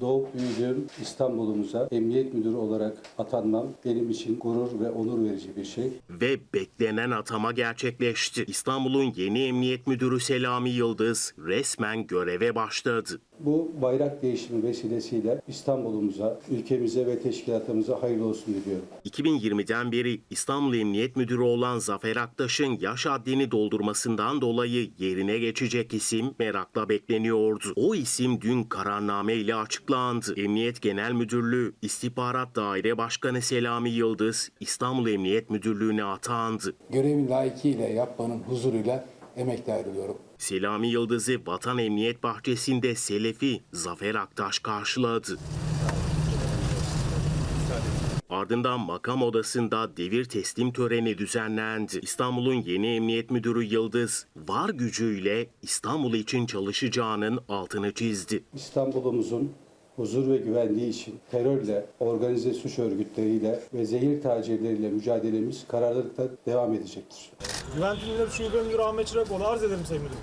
Doğup büyüdüğüm İstanbul'umuza emniyet müdürü olarak atanmam benim için gurur ve onur verici bir şey. Ve beklenen atama gerçekleşti. İstanbul'un yeni emniyet müdürü Selami Yıldız resmen göreve başladı. Bu bayrak değişimi vesilesiyle İstanbul'umuza, ülkemize ve teşkilatımıza hayırlı olsun diliyorum. 2020'den beri İstanbul Emniyet Müdürü olan Zafer Aktaş'ın yaş haddini doldurmasından dolayı yerine geçecek isim merakla bekleniyordu. O isim dün kararname ile açıklandı. Emniyet Genel Müdürlüğü İstihbarat Daire Başkanı Selami Yıldız İstanbul Emniyet Müdürlüğü'ne atandı. görevin layıkıyla yapmanın huzuruyla emekli ayrılıyorum. Selami Yıldız'ı Vatan Emniyet Bahçesi'nde Selefi Zafer Aktaş karşıladı. Ardından makam odasında devir teslim töreni düzenlendi. İstanbul'un yeni emniyet müdürü Yıldız, var gücüyle İstanbul için çalışacağının altını çizdi. İstanbul'umuzun huzur ve güvenliği için terörle, organize suç örgütleriyle ve zehir tacirleriyle mücadelemiz kararlılıkla devam edecektir. Güvenlik Müdürü Şube Müdürü Ahmet Çırakoğlu arz ederim Sayın Müdürüm.